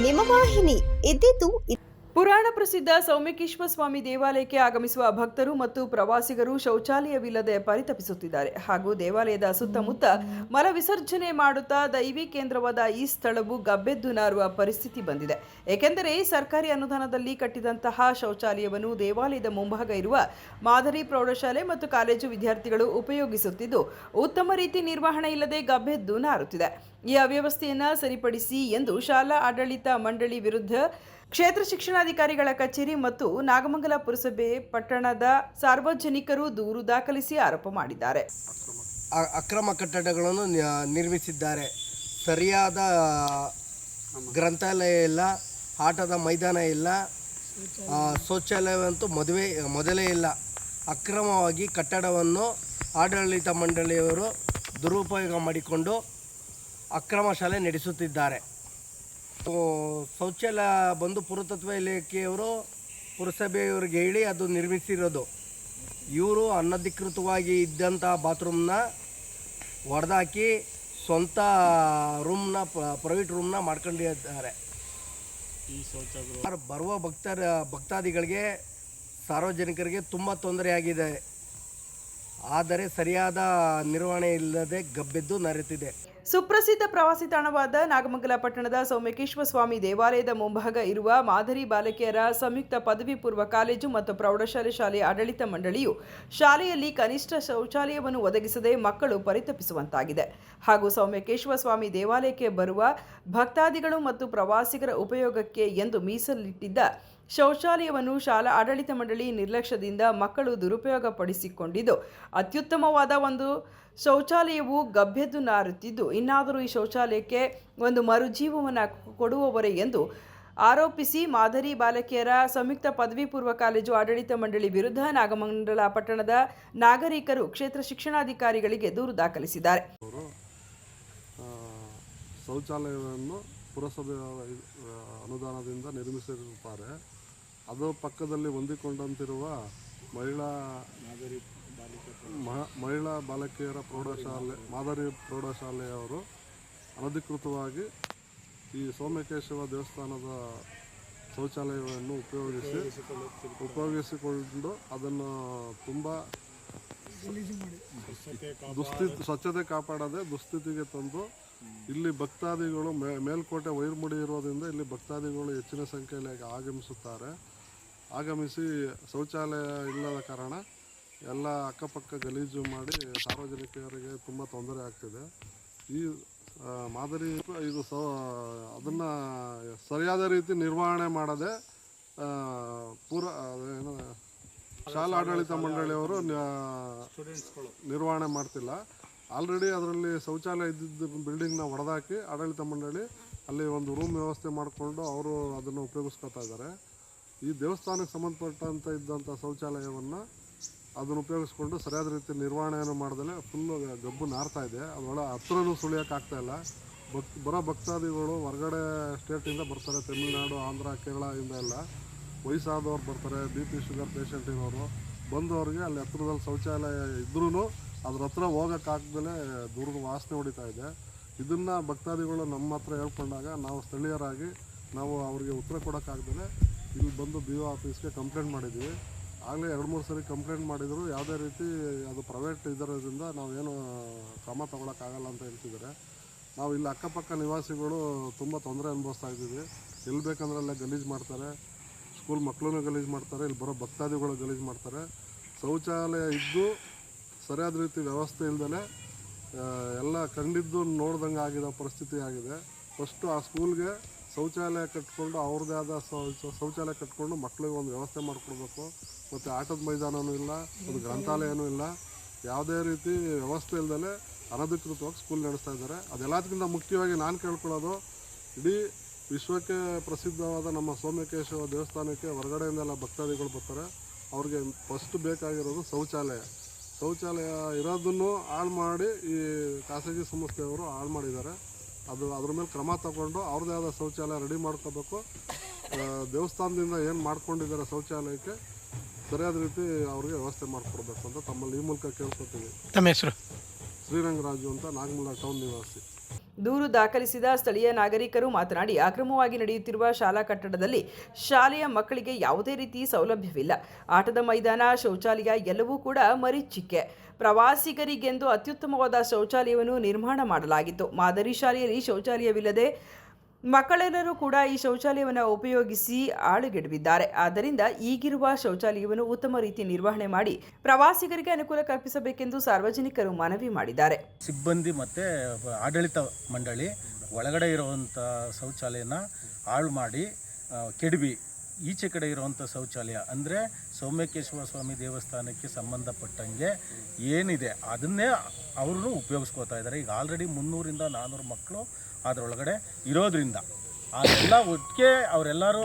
ನಿಮ್ಮ ವಾಹಿನಿ ಇದ್ದಿದ್ದು ಪುರಾಣ ಪ್ರಸಿದ್ಧ ಸೌಮ್ಯಕೇಶ್ವರ ಸ್ವಾಮಿ ದೇವಾಲಯಕ್ಕೆ ಆಗಮಿಸುವ ಭಕ್ತರು ಮತ್ತು ಪ್ರವಾಸಿಗರು ಶೌಚಾಲಯವಿಲ್ಲದೆ ಪರಿತಪಿಸುತ್ತಿದ್ದಾರೆ. ಹಾಗೂ ದೇವಾಲಯದ ಸುತ್ತಮುತ್ತ ಮಲ ವಿಸರ್ಜನೆ ಮಾಡುತ್ತಾ ದೈವಿ ಕೇಂದ್ರವಾದ ಈ ಸ್ಥಳವು ಗಬ್ಬೆದ್ದು ನಾರುವ ಪರಿಸ್ಥಿತಿ ಬಂದಿದೆ. ಏಕೆಂದರೆ ಸರ್ಕಾರಿ ಅನುದಾನದಲ್ಲಿ ಕಟ್ಟಿದಂತಹ ಶೌಚಾಲಯವನ್ನು ದೇವಾಲಯದ ಮುಂಭಾಗ ಇರುವ ಮಾದರಿ ಪ್ರೌಢಶಾಲೆ ಮತ್ತು ಕಾಲೇಜು ವಿದ್ಯಾರ್ಥಿಗಳು ಉಪಯೋಗಿಸುತ್ತಿದ್ದು, ಉತ್ತಮ ರೀತಿ ನಿರ್ವಹಣೆ ಇಲ್ಲದೆ ಗಬ್ಬೆದ್ದು ನಾರುತ್ತಿದೆ. ಈ ಅವ್ಯವಸ್ಥೆಯನ್ನು ಸರಿಪಡಿಸಿ ಎಂದು ಶಾಲಾ ಆಡಳಿತ ಮಂಡಳಿ ವಿರುದ್ಧ ಕ್ಷೇತ್ರ ಶಿಕ್ಷಣಾಧಿಕಾರಿಗಳ ಕಚೇರಿ ಮತ್ತು ನಾಗಮಂಗಲ ಪುರಸಭೆ ಪಟ್ಟಣದ ಸಾರ್ವಜನಿಕರು ದೂರು ದಾಖಲಿಸಿ ಆರೋಪ ಮಾಡಿದ್ದಾರೆ. ಅಕ್ರಮ ಕಟ್ಟಡಗಳನ್ನು ನಿರ್ಮಿಸಿದ್ದಾರೆ. ಸರಿಯಾದ ಗ್ರಂಥಾಲಯ ಇಲ್ಲ, ಆಟದ ಮೈದಾನ ಇಲ್ಲ ಶೌಚಾಲಯವಂತೂ ಮದುವೆ, ಮೊದಲೇ ಇಲ್ಲ. ಅಕ್ರಮವಾಗಿ ಕಟ್ಟಡವನ್ನು ಆಡಳಿತ ಮಂಡಳಿಯವರು ದುರುಪಯೋಗ ಮಾಡಿಕೊಂಡು ಅಕ್ರಮ ಶಾಲೆ ನಡೆಸುತ್ತಿದ್ದಾರೆ. ಶೌಚಾಲಯ ಬಂದು ಪುರಾತತ್ವ ಇಲಾಖೆಯವರು ಪುರಸಭೆಯವರಿಗೆ ಹೇಳಿ ಅದು ನಿರ್ಮಿಸಿರೋದು. ಇವರು ಅನಧಿಕೃತವಾಗಿ ಇದ್ದಂಥ ಬಾತ್ರೂಮ್ನ ಹೊಡೆದಾಕಿ ಸ್ವಂತ ರೂಮ್ನ ಪ್ರೈವೇಟ್ ರೂಮ್ನ ಮಾಡ್ಕೊಂಡಿದ್ದಾರೆ. ಬರುವ ಭಕ್ತರ ಭಕ್ತಾದಿಗಳಿಗೆ ಸಾರ್ವಜನಿಕರಿಗೆ ತುಂಬ ತೊಂದರೆಯಾಗಿದೆ ಆದರೆ ಸರಿಯಾದ ನಿರ್ವಹಣೆ ಇಲ್ಲದೆ ಗಬ್ಬೆದ್ದು ನರೆತಿದೆ. ಸುಪ್ರಸಿದ್ಧ ಪ್ರವಾಸಿ ತಾಣವಾದ ನಾಗಮಂಗಲ ಪಟ್ಟಣದ ಸೌಮ್ಯಕೇಶ್ವರ ಸ್ವಾಮಿ ದೇವಾಲಯದ ಮುಂಭಾಗ ಇರುವ ಮಾದರಿ ಬಾಲಕಿಯರ ಸಂಯುಕ್ತ ಪದವಿ ಪೂರ್ವ ಕಾಲೇಜು ಮತ್ತು ಪ್ರೌಢಶಾಲೆ ಶಾಲೆಯ ಆಡಳಿತ ಮಂಡಳಿಯು ಶಾಲೆಯಲ್ಲಿ ಕನಿಷ್ಠ ಶೌಚಾಲಯವನ್ನು ಒದಗಿಸದೆ ಮಕ್ಕಳು ಪರಿತಪಿಸುವಂತಾಗಿದೆ. ಹಾಗೂ ಸೌಮ್ಯಕೇಶ್ವರ ಸ್ವಾಮಿ ದೇವಾಲಯಕ್ಕೆ ಬರುವ ಭಕ್ತಾದಿಗಳು ಮತ್ತು ಪ್ರವಾಸಿಗರ ಉಪಯೋಗಕ್ಕೆ ಎಂದು ಮೀಸಲಿಟ್ಟಿದ್ದ ಶೌಚಾಲಯವನ್ನು ಶಾಲಾ ಆಡಳಿತ ಮಂಡಳಿ ನಿರ್ಲಕ್ಷ್ಯದಿಂದ ಮಕ್ಕಳು ದುರುಪಯೋಗ ಪಡಿಸಿಕೊಂಡಿದ್ದು ಅತ್ಯುತ್ತಮವಾದ ಒಂದು ಶೌಚಾಲಯವು ಗಬ್ಬೆದ್ದು ನಾರುತ್ತಿದ್ದು ಇನ್ನಾದರೂ ಈ ಶೌಚಾಲಯಕ್ಕೆ ಒಂದು ಮರುಜೀವವನ್ನು ಕೊಡುವವರೇ ಎಂದು ಆರೋಪಿಸಿ ಮಾದರಿ ಬಾಲಕಿಯರ ಸಂಯುಕ್ತ ಪದವಿ ಪೂರ್ವ ಕಾಲೇಜು ಆಡಳಿತ ಮಂಡಳಿ ವಿರುದ್ಧ ನಾಗಮಂಡಲ ಪಟ್ಟಣದ ನಾಗರಿಕರು ಕ್ಷೇತ್ರ ಶಿಕ್ಷಣಾಧಿಕಾರಿಗಳಿಗೆ ದೂರು ದಾಖಲಿಸಿದ್ದಾರೆ. ಶೌಚಾಲಯವನ್ನು ಪುರಸಭೆ ಅನುದಾನದಿಂದ ನಿರ್ಮಿಸಿರುತ್ತಾರೆ. ಅದು ಪಕ್ಕದಲ್ಲಿ ಹೊಂದಿಕೊಂಡಂತಿರುವ ಮಹಿಳಾ ಮಹ- ಮಹಿಳಾ ಬಾಲಕಿಯರ ಪ್ರೌಢಶಾಲೆ, ಮಾದರಿ ಪ್ರೌಢಶಾಲೆಯವರು ಅನಧಿಕೃತವಾಗಿ ಈ ಸೋಮಕೇಶವ ದೇವಸ್ಥಾನದ ಶೌಚಾಲಯವನ್ನು ಉಪಯೋಗಿಸಿ, ಉಪಯೋಗಿಸಿಕೊಂಡು ಅದನ್ನು ತುಂಬ ದುಸ್ಥಿತಿ, ಸ್ವಚ್ಛತೆ ಕಾಪಾಡದೆ ದುಸ್ಥಿತಿಗೆ ತಂದು ಇಲ್ಲಿ ಭಕ್ತಾದಿಗಳು ಮೇಲ್ಕೋಟೆ ವೈರ್ಮುಡಿ ಇರೋದ್ರಿಂದ ಇಲ್ಲಿ ಭಕ್ತಾದಿಗಳು ಹೆಚ್ಚಿನ ಸಂಖ್ಯೆಯಲ್ಲಿ ಆಗಮಿಸುತ್ತಾರೆ. ಆಗಮಿಸಿ ಶೌಚಾಲಯ ಇಲ್ಲದ ಕಾರಣ ಎಲ್ಲ ಅಕ್ಕಪಕ್ಕ ಗಲೀಜು ಮಾಡಿ ಸಾರ್ವಜನಿಕರಿಗೆ ತುಂಬ ತೊಂದರೆ ಆಗ್ತಿದೆ. ಈ ಮಾದರಿ ಇದು ಸ ಅದನ್ನು ಸರಿಯಾದ ರೀತಿ ನಿರ್ವಹಣೆ ಮಾಡದೆ ಪೂರ ಏನು ಶಾಲಾ ಆಡಳಿತ ಮಂಡಳಿಯವರು ನಿರ್ವಹಣೆ ಮಾಡ್ತಿಲ್ಲ. ಆಲ್ರೆಡಿ ಅದರಲ್ಲಿ ಶೌಚಾಲಯ ಇದ್ದಿದ್ದ ಬಿಲ್ಡಿಂಗ್ನ ಹೊಡೆದಾಕಿ ಆಡಳಿತ ಮಂಡಳಿ ಅಲ್ಲಿ ಒಂದು ರೂಮ್ ವ್ಯವಸ್ಥೆ ಮಾಡಿಕೊಂಡು ಅವರು ಅದನ್ನು ಉಪಯೋಗಿಸ್ಕೊತಾ ಇದ್ದಾರೆ. ಈ ದೇವಸ್ಥಾನಕ್ಕೆ ಸಂಬಂಧಪಟ್ಟಂತ ಇದ್ದಂಥ ಶೌಚಾಲಯವನ್ನು ಅದನ್ನು ಉಪಯೋಗಿಸ್ಕೊಂಡು ಸರಿಯಾದ ರೀತಿ ನಿರ್ವಹಣೆಯನ್ನು ಮಾಡ್ದಲೆ ಫುಲ್ಲು ಗಬ್ಬು ನಾರ್ತಾ ಇದೆ. ಅದರೊಳಗೆ ಹತ್ರನೂ ಆಗ್ತಾ ಇಲ್ಲ. ಭಕ್, ಬರೋ ಭಕ್ತಾದಿಗಳು ಹೊರಗಡೆ ಸ್ಟೇಟಿಂದ ಬರ್ತಾರೆ, ತಮಿಳುನಾಡು, ಆಂಧ್ರ, ಕೇರಳ ಇಂದ ಎಲ್ಲ. ವಯಸ್ಸಾದವ್ರು ಬರ್ತಾರೆ ಬಿ ಪಿ ಶುಗರ್ ಪೇಷಂಟ್ ಇರೋರು. ಬಂದವ್ರಿಗೆ ಅಲ್ಲಿ ಹತ್ರದಲ್ಲಿ ಶೌಚಾಲಯ ಇದ್ರೂ ಅದ್ರ ಹತ್ರ ಹೋಗೋಕ್ಕಾಗ್ದಲೇ ದುರ್ಗ ವಾಸನೆ ಹೊಡಿತಾ ಇದೆ. ಇದನ್ನು ಭಕ್ತಾದಿಗಳು ನಮ್ಮ ಹತ್ರ ಹೇಳ್ಕೊಂಡಾಗ ನಾವು ಸ್ಥಳೀಯರಾಗಿ ನಾವು ಅವರಿಗೆ ಉತ್ತರ ಕೊಡೋಕ್ಕಾಗ್ದಲೇ ಇಲ್ಲಿ ಬಂದು ಬಿ ಒ ಆಫೀಸ್ಗೆ ಕಂಪ್ಲೇಂಟ್ ಮಾಡಿದ್ವಿ. ಆಗಲೇ ಎರಡು ಮೂರು ಸರಿ ಕಂಪ್ಲೇಂಟ್ ಮಾಡಿದ್ರು. ಯಾವುದೇ ರೀತಿ ಅದು ಪ್ರೈವೇಟ್ ಇದರೋದ್ರಿಂದ ನಾವೇನು ಕ್ರಮ ತಗೊಳಕ್ಕಾಗಲ್ಲ ಅಂತ ಹೇಳ್ತಿದ್ದಾರೆ. ನಾವು ಇಲ್ಲಿ ಅಕ್ಕಪಕ್ಕ ನಿವಾಸಿಗಳು ತುಂಬ ತೊಂದರೆ ಅನುಭವಿಸ್ತಾ ಇದ್ದೀವಿ. ಎಲ್ಲಿ ಬೇಕಂದ್ರೆ ಅಲ್ಲೇ ಗಲೀಜು ಮಾಡ್ತಾರೆ. ಸ್ಕೂಲ್ ಮಕ್ಕಳೂ ಗಲೀಜು ಮಾಡ್ತಾರೆ. ಇಲ್ಲಿ ಬರೋ ಭಕ್ತಾದಿಗಳು ಗಲೀಜು ಮಾಡ್ತಾರೆ. ಶೌಚಾಲಯ ಇದ್ದು ಸರಿಯಾದ ರೀತಿ ವ್ಯವಸ್ಥೆ ಇಲ್ದಲೆ ಎಲ್ಲ ಕಂಡಿದ್ದು ನೋಡ್ದಂಗೆ ಆಗಿರೋ ಪರಿಸ್ಥಿತಿ ಆಗಿದೆ. ಫಸ್ಟು ಆ ಸ್ಕೂಲ್ಗೆ ಶೌಚಾಲಯ ಕಟ್ಕೊಂಡು ಅವ್ರದ್ದೇ ಆದ ಶೌಚ- ಶೌಚಾಲಯ ಕಟ್ಕೊಂಡು ಮಕ್ಕಳಿಗೆ ಒಂದು ವ್ಯವಸ್ಥೆ ಮಾಡಿಕೊಡ್ಬೇಕು. ಮತ್ತು ಆಟದ ಮೈದಾನವೂ ಇಲ್ಲ, ಒಂದು ಗ್ರಂಥಾಲಯನೂ ಇಲ್ಲ. ಯಾವುದೇ ರೀತಿ ವ್ಯವಸ್ಥೆ ಇಲ್ದಲೆ ಅನಧಿಕೃತವಾಗಿ ಸ್ಕೂಲ್ ನಡೆಸ್ತಾ ಇದ್ದಾರೆ. ಅದೆಲ್ಲದಕ್ಕಿಂತ ಮುಖ್ಯವಾಗಿ ನಾನು ಕೇಳ್ಕೊಳ್ಳೋದು, ಇಡೀ ವಿಶ್ವಕ್ಕೆ ಪ್ರಸಿದ್ಧವಾದ ನಮ್ಮ ಸೋಮಕೇಶ್ವರ ದೇವಸ್ಥಾನಕ್ಕೆ ಹೊರಗಡೆಯಿಂದೆಲ್ಲ ಭಕ್ತಾದಿಗಳು ಬರ್ತಾರೆ. ಅವ್ರಿಗೆ ಫಸ್ಟ್ ಬೇಕಾಗಿರೋದು ಶೌಚಾಲಯ. ಶೌಚಾಲಯ ಇರೋದನ್ನು ಹಾಳು ಮಾಡಿ ಈ ಖಾಸಗಿ ಸಂಸ್ಥೆಯವರು ಹಾಳು ಮಾಡಿದ್ದಾರೆ. ಅದು ಅದ್ರ ಮೇಲೆ ಕ್ರಮ ತಗೊಂಡು ಅವ್ರದ್ದೇ ಆದ ಶೌಚಾಲಯ ರೆಡಿ ಮಾಡ್ಕೋಬೇಕು. ದೇವಸ್ಥಾನದಿಂದ ಏನು ಮಾಡ್ಕೊಂಡಿದ್ದಾರೆ ಶೌಚಾಲಯಕ್ಕೆ ಸರಿಯಾದ ರೀತಿ ಅವ್ರಿಗೆ ವ್ಯವಸ್ಥೆ ಮಾಡಿಕೊಡ್ಬೇಕು ಅಂತ ತಮ್ಮಲ್ಲಿ ಈ ಮೂಲಕ ಕೇಳ್ಕೊತೀವಿ ತಮ್ಮ ಹೆಸರು? ಶ್ರೀರಂಗರಾಜು ಅಂತ ನಾಗಮಲ್ಲ ಟೌನ್ ನಿವಾಸಿ. ದೂರು ದಾಖಲಿಸಿದ ಸ್ಥಳೀಯ ನಾಗರಿಕರು ಮಾತನಾಡಿ, ಅಕ್ರಮವಾಗಿ ನಡೆಯುತ್ತಿರುವ ಶಾಲಾ ಕಟ್ಟಡದಲ್ಲಿ ಶಾಲೆಯ ಮಕ್ಕಳಿಗೆ ಯಾವುದೇ ರೀತಿ ಸೌಲಭ್ಯವಿಲ್ಲ. ಆಟದ ಮೈದಾನ, ಶೌಚಾಲಯ ಎಲ್ಲವೂ ಕೂಡ ಮರಿಚಿಕ್ಕೆ ಪ್ರವಾಸಿಗರಿಗೆಂದು ಅತ್ಯುತ್ತಮವಾದ ಶೌಚಾಲಯವನ್ನು ನಿರ್ಮಾಣ ಮಾಡಲಾಗಿತ್ತು. ಮಾದರಿ ಶಾಲೆಯಲ್ಲಿ ಶೌಚಾಲಯವಿಲ್ಲದೆ ಮಕ್ಕಳೆಲ್ಲರೂ ಕೂಡ ಈ ಶೌಚಾಲಯವನ್ನು ಉಪಯೋಗಿಸಿ ಆಳುಗೆಡವಿದ್ದಾರೆ. ಆದ್ದರಿಂದ ಈಗಿರುವ ಶೌಚಾಲಯವನ್ನು ಉತ್ತಮ ರೀತಿ ನಿರ್ವಹಣೆ ಮಾಡಿ ಪ್ರವಾಸಿಗರಿಗೆ ಅನುಕೂಲ ಕಲ್ಪಿಸಬೇಕೆಂದು ಸಾರ್ವಜನಿಕರು ಮನವಿ ಮಾಡಿದ್ದಾರೆ. ಸಿಬ್ಬಂದಿ ಮತ್ತು ಆಡಳಿತ ಮಂಡಳಿ ಒಳಗಡೆ ಇರುವಂಥ ಶೌಚಾಲಯನ ಹಾಳು ಮಾಡಿ ಕೆಡವಿ ಈಚೆ ಕಡೆ ಇರುವಂಥ ಶೌಚಾಲಯ ಅಂದರೆ ಸೌಮ್ಯಕೇಶ್ವರ ಸ್ವಾಮಿ ದೇವಸ್ಥಾನಕ್ಕೆ ಸಂಬಂಧಪಟ್ಟಂಗೆ ಏನಿದೆ, ಅದನ್ನೇ ಅವರು ಉಪಯೋಗಿಸ್ಕೋತಾ ಇದ್ದಾರೆ ಈಗ ಆಲ್ರೆಡಿ ಮುನ್ನೂರಿಂದ ನಾನ್ನೂರು ಮಕ್ಕಳು ಅದರೊಳಗಡೆ ಇರೋದ್ರಿಂದ ಅದೆಲ್ಲ ಒಟ್ಟಿಗೆ ಅವರೆಲ್ಲರೂ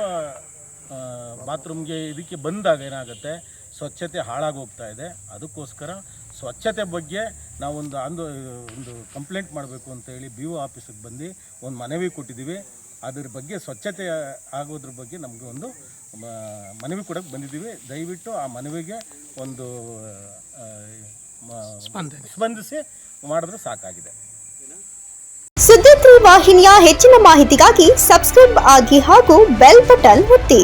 ಬಾತ್ರೂಮ್ಗೆ ಇದಕ್ಕೆ ಬಂದಾಗ ಏನಾಗುತ್ತೆ, ಸ್ವಚ್ಛತೆ ಹಾಳಾಗಿ ಹೋಗ್ತಾ ಇದೆ. ಅದಕ್ಕೋಸ್ಕರ ಸ್ವಚ್ಛತೆ ಬಗ್ಗೆ ನಾವೊಂದು ಅಂದು, ಒಂದು ಕಂಪ್ಲೇಂಟ್ ಮಾಡಬೇಕು ಅಂತೇಳಿ ಬಿ ಒ ಆಫೀಸಿಗೆ ಬಂದು ಒಂದು ಮನವಿ ಕೊಟ್ಟಿದ್ದೀವಿ. ಅದ್ರ ಬಗ್ಗೆ ಸ್ವಚ್ಛತೆ ಆಗೋದ್ರ ಬಗ್ಗೆ ನಮಗೆ ಒಂದು ಮನವಿ ಕೂಡ ಬಂದಿದ್ದೀವಿ. ದಯವಿಟ್ಟು ಆ ಮನವಿಗೆ ಒಂದು ಸ್ಪಂದಿಸಿ ಮಾಡಿದ್ರೆ ಸಾಕಾಗಿದೆ. ಸುದ್ದಿ ವಾಹಿನಿಯ ಹೆಚ್ಚಿನ ಮಾಹಿತಿಗಾಗಿ ಸಬ್ಸ್ಕ್ರೈಬ್ ಆಗಿ ಹಾಗೂ ಬೆಲ್ ಬಟನ್ ಒತ್ತಿ.